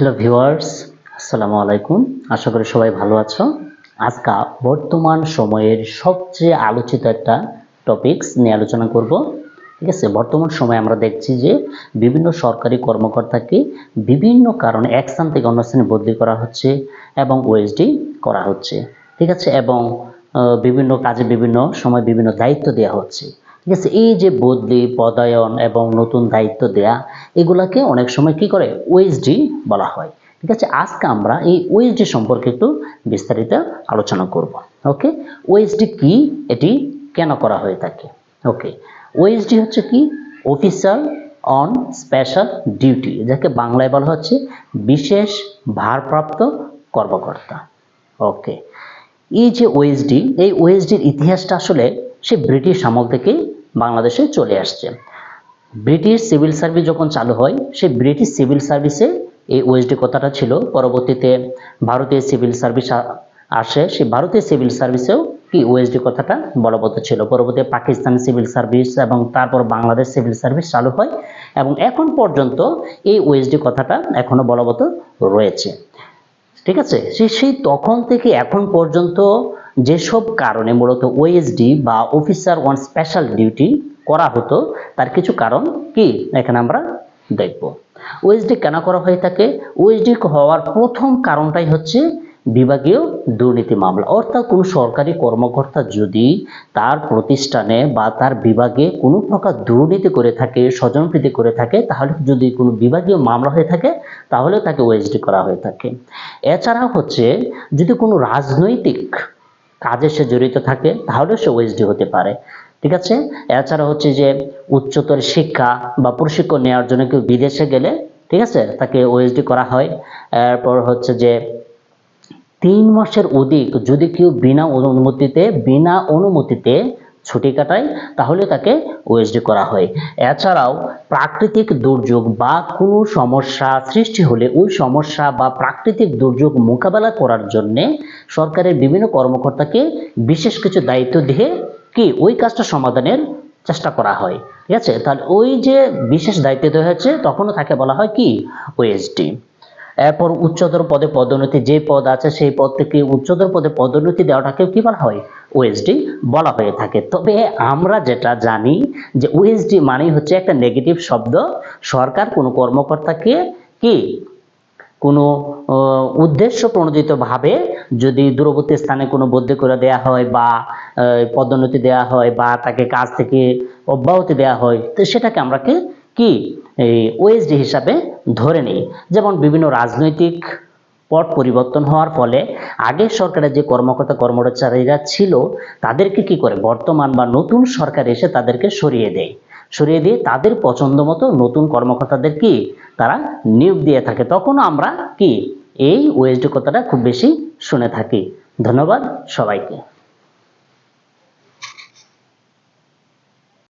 Hello viewers আসসালামু আলাইকুম আশা করি সবাই ভালো আছো। আজকে বর্তমান সময়ের সবচেয়ে আলোচিত একটা টপিকস নিয়ে আলোচনা করব। ঠিক আছে? বর্তমান সময়ে আমরা দেখছি যে বিভিন্ন সরকারি কর্মকর্তাকে বিভিন্ন কারণে এক স্থান থেকে অন্য স্থানে বদলি করা হচ্ছে এবং ওএসডি করা হচ্ছে। ঠিক আছে? এবং বিভিন্ন কাজে বিভিন্ন সময় বিভিন্ন দায়িত্ব দেওয়া হচ্ছে। ঠিক আছে এই যে বদলি, পদায়ন এবং নতুন দায়িত্ব দেয়া, এগুলাকে অনেক সময় কি করে? ওএসডি বলা হয়। ঠিক আছে? আজকে আমরা এই ওএসডি সম্পর্কে একটু বিস্তারিত আলোচনা করব। ওকে? ওএসডি কি? এটি কেন করা হয়ে থাকে? ওকে? ওএসডি হচ্ছে কি? অফিসার অন স্পেশাল ডিউটি যাকে বাংলায় বলা হচ্ছে বিশেষ ভারপ্রাপ্ত কর্মকর্তা। ওকে? এই যে ওএসডি এই ওএসডির ইতিহাসটা আসলে সে ব্রিটিশ আমল থেকে বাংলাদেশে চলে আসছে। ব্রিটিশ সিভিল সার্ভিস যখন চালু হয়, সেই ব্রিটিশ সিভিল সার্ভিসে এই ওএসডি কথাটা ছিল। পরবর্তীতে ভারতীয় সিভিল সার্ভিস আসে, সেই ভারতীয় সিভিল সার্ভিসেও কি ওএসডি কথাটা বলবৎ ছিল। পরবর্তীতে পাকিস্তান সিভিল সার্ভিস এবং তারপর বাংলাদেশ সিভিল সার্ভিস চালু হয় এবং এখন পর্যন্ত এই ওএসডি কথাটা এখনও বলবৎ রয়েছে। ঠিক আছে? সেই তখন থেকে এখন পর্যন্ত যেসব কারণে মূলত ওএসডি বা অফিসার ওয়ান স্পেশাল ডিউটি করা হতো, তার কিছু কারণ কি? এখানে আমরা দেখব। ওএসডি কেন করা হয়ে থাকে? ওএসডি হওয়ার প্রথম কারণটাই হচ্ছে বিভাগীয় দুর্নীতি মামলা। অর্থাৎ কোনো সরকারি কর্মকর্তা যদি তার প্রতিষ্ঠানে বা তার বিভাগে কোনো প্রকার দুর্নীতি করে থাকে, স্বজনপ্রীতি করে থাকে, তাহলে যদি কোনো বিভাগীয় মামলা হয়ে থাকে, তাহলে তাকে ওএসডি করা হয়ে থাকে। এছাড়াও হচ্ছে যদি কোনো রাজনৈতিক কাজে সে জড়িত থাকে, তাহলে সে ওএসডি হতে পারে। ঠিক আছে? এছাড়া হচ্ছে যে উচ্চতর শিক্ষা বা প্রশিক্ষণ নেওয়ার জন্য কেউ বিদেশে গেলে, ঠিক আছে, তাকে ওএসডি করা হয়। এরপর হচ্ছে যে তিন মাসের অধিক যদি কেউ বিনা অনুমতিতে বিনা অনুমতিতে ছুটি কাটায়, তাহলে তাকে ওএসডি করা হয়। এছাড়াও প্রাকৃতিক দুর্যোগ বা কোনো সমস্যা সৃষ্টি হলে ওই সমস্যা বা প্রাকৃতিক দুর্যোগ মোকাবেলা করার জন্যে সরকারের বিভিন্ন কর্মকর্তাকে বিশেষ কিছু দায়িত্ব দিয়ে কি ওই কাজটা সমাধানের চেষ্টা করা হয়। ঠিক আছে? তাহলে ওই যে বিশেষ দায়িত্ব দেওয়া হয়েছে, তখনও তাকে বলা হয় কি? ওএসডি এরপর উচ্চতর পদে পদোন্নতি, যে পদ আছে সেই পদ থেকে উচ্চতর পদে পদোন্নতি দেওয়াটাকে কি বলা হয়? ওএসডি বলা হয়ে থাকে। তবে আমরা যেটা জানি যে ওএসডি মানেই হচ্ছে একটা নেগেটিভ শব্দ। সরকার কোনো কর্মকর্তাকে কি? কোনো উদ্দেশ্য প্রণোদিতভাবে যদি দূরবর্তী স্থানে কোনো বদলি করে দেওয়া হয় বা পদোন্নতি দেওয়া হয় বা তাকে কাজ থেকে অব্যাহতি দেওয়া হয়, তো সেটাকে আমরা কি? ওএসডি হিসাবে ধরে নিই। যেমন বিভিন্ন রাজনৈতিক পট পরিবর্তন হওয়ার ফলে আগের সরকারের যে কর্মকর্তা কর্মচারীরা ছিল, তাদেরকে কি করে বর্তমান বা নতুন সরকার এসে তাদেরকে সরিয়ে দেয়? সরিয়ে দিয়ে তাদের পছন্দ মতো নতুন কর্মকর্তাদের কি তারা নিয়োগ দিয়ে থাকে? তখনও আমরা কি এই ওয়েস্ট কথাটা খুব বেশি শুনে থাকি। ধন্যবাদ সবাইকে।